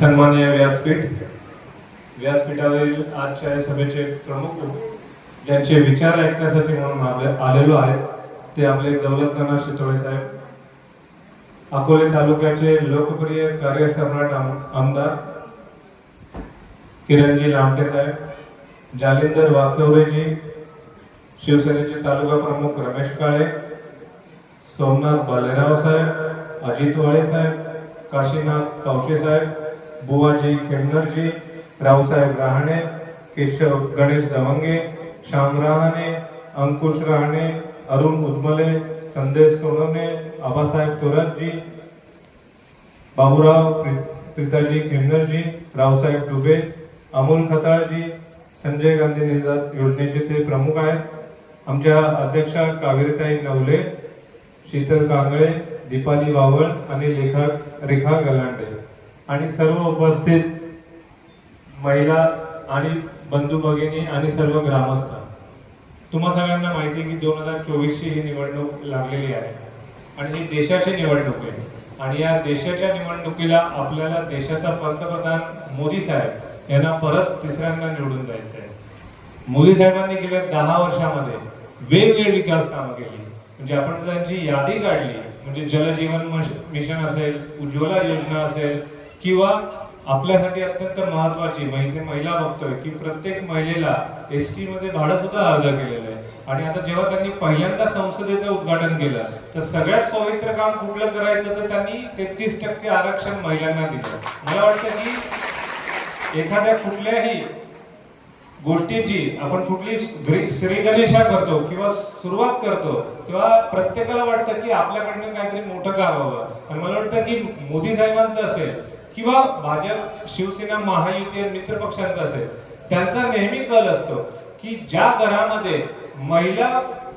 सन्मान्य व्यासपीठ व्यासपीठावरील आजच्या या सभेचे प्रमुख ज्यांचे विचार ऐकण्यासाठी म्हणून आलेलो आहेत ते आपले दौलतनाना शितोळे साहेब. अकोले तालुक्याचे लोकप्रिय कार्यसम्राट आमदार किरणजी लामटे साहेब जालिंदर वाचवरेजी शिवसेनेचे तालुका प्रमुख रमेश काळे सोमनाथ बालेराव साहेब अजित वाळे साहेब काशीनाथ पावशे साहेब बुवाजी खेमनरजी रावसाहेब रहाणे केशव गणेश दवंगे श्याम रहाणे अंकुश रहाणे अरुण उजमले संदेश सोनवणे आबासाहेब थोरातजी बाबूराव प्रिताजी प्रीताजी खेमनरजी रावसाहेब दुबे अमोल खताळजी संजय गांधी निजात योजनेचे ते प्रमुख आहेत. आमच्या अध्यक्षा कावेरीताई नवले शीतल कांगळे दीपाली वावळ आणि लेखक रेखा गलांडे. आणि सर्व उपस्थित महिला आणि बंधू भगिनी आणि सर्व ग्रामस्थ तुम्हा सगळ्यांना माहिती आहे की दोन हजार चोवीस ची ही निवडणूक लागलेली आहे आणि ही देशाची निवडणूक आहे. आणि या देशाच्या निवडणुकीला आपल्याला देशाचा पंतप्रधान मोदी साहेब यांना परत तिसऱ्यांदा निवडून जायचं आहे. मोदी साहेबांनी गेल्या दहा वर्षामध्ये वेगवेगळी विकास कामं केली. म्हणजे आपण त्यांची यादी काढली. म्हणजे जलजीवन जीवन मिशन असेल उज्ज्वला योजना असेल किंवा आपल्यासाठी अत्यंत महत्वाची म्हणजे महिला बघतोय की प्रत्येक महिलेला एस टी मध्ये भाडं सुद्धा अर्ज केलेलं आहे. आणि आता जेव्हा त्यांनी पहिल्यांदा संसदेचं उद्घाटन केलं तर सगळ्यात पवित्र काम कुठलं करायचं तर त्यांनी तेहतीस टक्के आरक्षण महिलांना दिलं. मला वाटतं की एखाद्या कुठल्याही गोष्टीची आपण कुठली ग्रे- श्रीगणेशा करतो किंवा सुरुवात करतो तेव्हा प्रत्येकाला वाटतं की आपल्याकडनं काहीतरी मोठं काम हवं. आणि मला वाटतं की मोदी साहेबांचं असेल किंवा भाजप शिवसेना महायुती मित्र पक्षांचा असेल त्यांचा नेहमी कल असतो की ज्या घरामध्ये महिला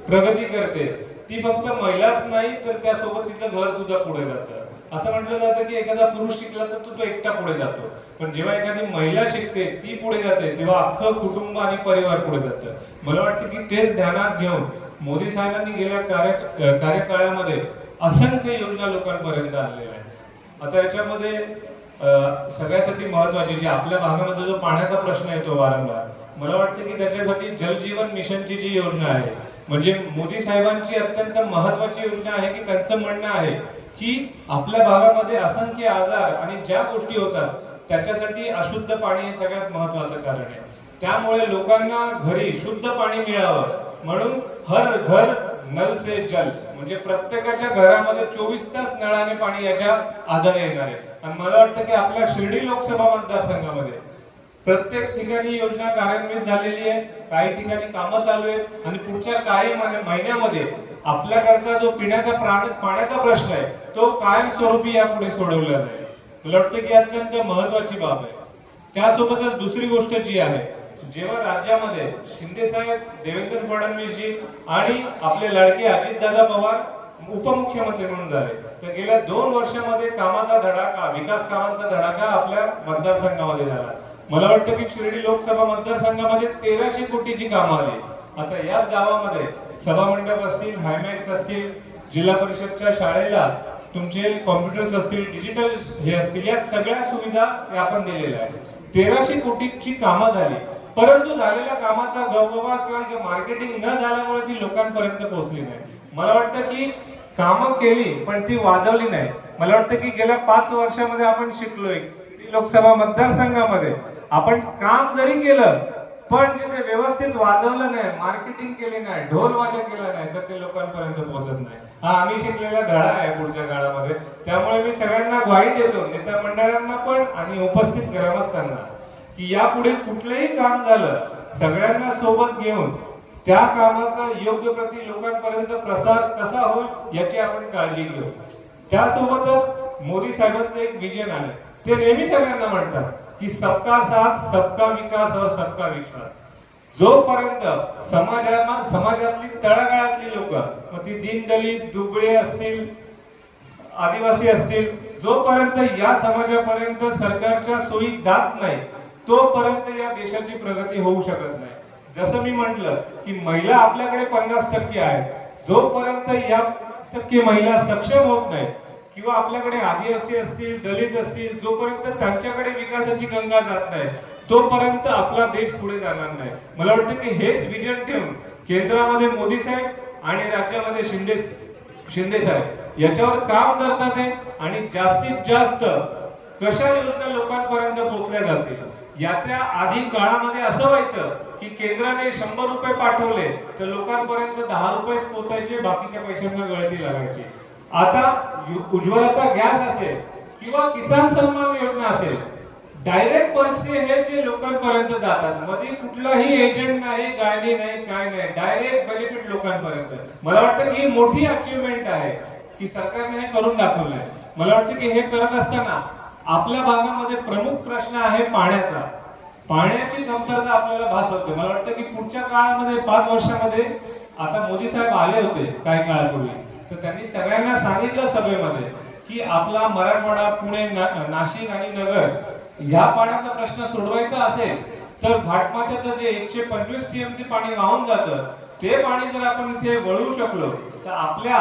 प्रगती करते ती फक्त महिलाच नाही तर त्यासोबत तिचं घर सुद्धा पुढे जातं. असं म्हटलं जातं की एखादा पुरुष शिकला तर तो तो एकटा पुढे जातो. पण जेव्हा एखादी महिला शिकते ती पुढे जाते तेव्हा अख्खं कुटुंब आणि परिवार पुढे जातं. मला वाटतं की तेच ध्यानात घेऊन मोदी साहेबांनी गेल्या कार्य कार्यकाळामध्ये असंख्य योजना लोकांपर्यंत आणलेल्या आहेत. आता याच्यामध्ये सगळ्यासाठी महत्वाची जी आपल्या भागामध्ये जो पाण्याचा प्रश्न येतो वारंवार मला वाटतं की त्याच्यासाठी जलजीवन मिशनची जी योजना आहे म्हणजे मोदी साहेबांची अत्यंत महत्वाची योजना आहे की त्यांचं म्हणणं आहे की आपल्या भागामध्ये असंख्य आजार आणि ज्या गोष्टी होतात त्याच्यासाठी अशुद्ध पाणी हे सगळ्यात महत्वाचं कारण आहे. त्यामुळे लोकांना घरी शुद्ध पाणी मिळावं म्हणून हर घर नल से जल. म्हणजे प्रत्येकाच्या घरामध्ये चोवीस तास नळाने पाणी याच्या आधारे येणार आहे. आणि मला वाटतं की आपल्या शिर्डी लोकसभा मतदारसंघामध्ये प्रत्येक ठिकाणी योजना कार्यान्वित झालेली आहे. काही ठिकाणी कामं चालू आहेत. आणि पुढच्या काही महिन्या- महिन्यामध्ये आपल्याकडचा जो पिण्याचा प्राणी पाण्याचा प्रश्न आहे तो कायमस्वरूपी यापुढे सोडवला जाईल. मला वाटतं की अत्यंत महत्वाची बाब आहे. त्यासोबतच दुसरी गोष्ट जी आहे जेव्हा राज्यामध्ये शिंदे साहेब देवेंद्र फडणवीसजी आणि आपले लाडके अजितदादा पवार उपमुख्यमंत्री म्हणून झाले तर गेल्या दोन वर्षामध्ये कामाचा धडाका विकास कामांचा धडाका आपल्या मतदारसंघामध्ये झाला. मला वाटतं की शिर्डी लोकसभा मतदारसंघामध्ये तेराशे कोटीची कामं आली. आता याच गावामध्ये सभामंडप असतील हायमॅक्स असतील जिल्हा परिषदच्या शाळेला तुमचे कॉम्प्युटर्स असतील डिजिटल हे असतील या सगळ्या सुविधा आपण दिलेल्या आहेत. तेराशे कोटीची कामं झाली. परंतु झालेल्या कामाचा गववा किंवा मार्केटिंग न झाल्यामुळे ती लोकांपर्यंत पोहोचली नाही. मला वाटतं की कामं केली पण ती वाजवली नाही. मला वाटतं की गेल्या पाच वर्षामध्ये आपण शिकलोय की लोकसभा मतदारसंघामध्ये. आपण काम जरी केलं पण तिथे व्यवस्थित वाजवलं नाही मार्केटिंग केली नाही ढोल वाजा केला नाही तर ते लोकांपर्यंत पोहोचत नाही. हा आम्ही शिकलेला धडा आहे पुढच्या काळामध्ये. त्यामुळे मी सगळ्यांना ग्वाही देतो नेत्या मंडळांना पण आणि उपस्थित ग्रामस्थांना. की यापुढे कुठलंही काम झालं सगळ्यांना सोबत घेऊन त्या कामाचा योग्य प्रती लोकांपर्यंत प्रसार कसा होईल याची आपण काळजी घेऊ. त्यासोबतच मोदी साहेबांचं एक विजन आहे. ते नेहमी सगळ्यांना म्हणतात की सबका साथ सबका विकास और सबका विश्वास. जोपर्यंत समाजा समाजातली तळागाळातली लोक मग ती दीनदलित दुबळे असतील आदिवासी असतील जोपर्यंत या समाजापर्यंत सरकारच्या सोयी जात नाही तोपर्यंत या देशाची प्रगती होऊ शकत नाही. जसं मी म्हटलं की महिला आपल्याकडे पन्नास टक्के आहेत. जोपर्यंत या टक्के महिला सक्षम होत नाही किंवा आपल्याकडे आदिवासी असतील दलित असतील जोपर्यंत त्यांच्याकडे विकासाची गंगा जात नाही तोपर्यंत आपला देश पुढे जाणार नाही. मला वाटतं की हेच विजन ठेवून केंद्रामध्ये मोदी साहेब आणि राज्यामध्ये शिंदे शिंदे साहेब याच्यावर काम करतात आणि जास्तीत जास्त कशा योजना लोकांपर्यंत पोहोचल्या जातील? याच्या आधी काळामध्ये असं व्हायचं की केंद्राने शंभर रुपये पाठवले तर लोकांपर्यंत दहा रुपयेच पोचायचे बाकीच्या पैशांना गळती लागायची. आता उज्ज्वलाचा गॅस असेल किंवा किसान सन्मान योजना असेल डायरेक्ट पैसे हे जे लोकांपर्यंत जातात मध्ये कुठलाही एजंट नाही गाडी नाही काय नाही डायरेक्ट बेनिफिट लोकांपर्यंत. मला वाटतं की ही मोठी अचिव्हमेंट आहे की सरकारने हे करून दाखवलंय. मला वाटतं की हे करत असताना आपल्या भागामध्ये प्रमुख प्रश्न आहे पाण्याचा. पाण्याची कमतरता आपल्याला भास होते. मला वाटतं की पुढच्या काळामध्ये पाच वर्षामध्ये आता मोदी साहेब आले होते काही काळापूर्वी. तर त्यांनी सगळ्यांना सांगितलं सभेमध्ये की आपला मराठवाडा पुणे ना- नाशिक आणि नगर ह्या पाण्याचा प्रश्न सोडवायचा असेल तर घाटमाथ्याचं जे एकशे पंचवीस टीएमसी पाणी वाहून जातं ते पाणी जर आपण इथे वळवू शकलो तर आपल्या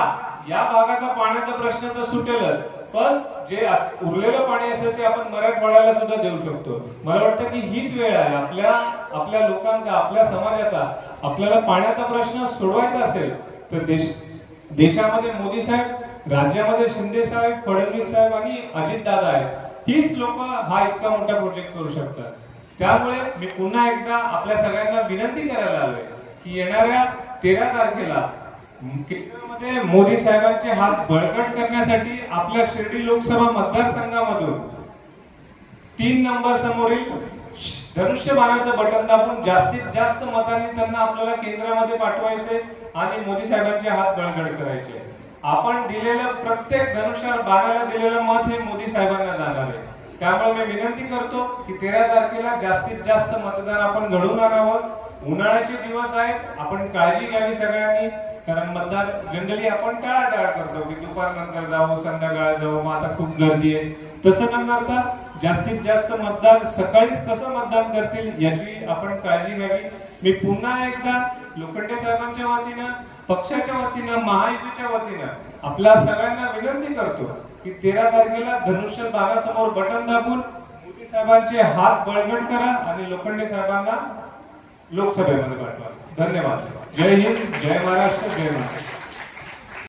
या भागाचा पाण्याचा प्रश्न तर सुटेलच. पण जे उरलेलं पाणी असेल ते आपण मराठवाड्याला सुद्धा देऊ शकतो. मला वाटतं की हीच वेळ आहे. आपल्या आपल्या लोकांचा आपल्या समाजाचा आपल्याला पाण्याचा प्रश्न सोडवायचा असेल तर देश देशामध्ये मोदी साहेब राज्यामध्ये शिंदे साहेब फडणवीस साहेब आणि अजित दादा आहेत. हीच लोक हा इतका मोठा प्रोजेक्ट करू शकतात. त्यामुळे मी पुन्हा एकदा आपल्या सगळ्यांना विनंती करायला आलोय की येणाऱ्या तेरा तारखेला केंद्रामध्ये मोदी साहेबांचे हात बळकट करण्यासाठी आपल्या शिर्डी लोकसभा मतदारसंघामधून तीन नंबर समोरील धनुष्यबाणाचं बटन दाबून जास्तीत जास्त मतांनी त्यांना आपल्याला केंद्रामध्ये पाठवायचे आणि मोदी साहेबांचे हात बळकट करायचे. आपण दिलेलं प्रत्येक धनुष्य बाणाला दिलेलं मत हे मोदी साहेबांना जाणार आहे. त्यामुळे मी विनंती करतो की तेरा तारखेला जास्तीत जास्त मतदान आपण घडवून आणावं. उन्हाळ्याचे दिवस आहेत आपण काळजी घ्यावी सगळ्यांनी. कारण मतदान जनरली आपण टाळाटाळ करतो की दुपारनंतर जाऊ संध्याकाळ जाऊ मग आता खूप गर्दी आहे. तसं न करता जास्तीत जास्त मतदान सकाळीच कसं मतदान करतील याची आपण काळजी घ्यावी. मी पुन्हा एकदा लोखंडे साहेबांच्या वतीनं पक्षाच्या वतीनं महायुतीच्या वतीनं आपल्या सगळ्यांना विनंती करतो की तेरा तारखेला धनुष्य बागासमोर बटन दाबून मोदी साहेबांचे हात बळकट करा आणि लोखंडे साहेबांना लोकसभेमध्ये पाठवा. धन्यवाद. जय हिंद जय महाराष्ट्र जय महाराष्ट्र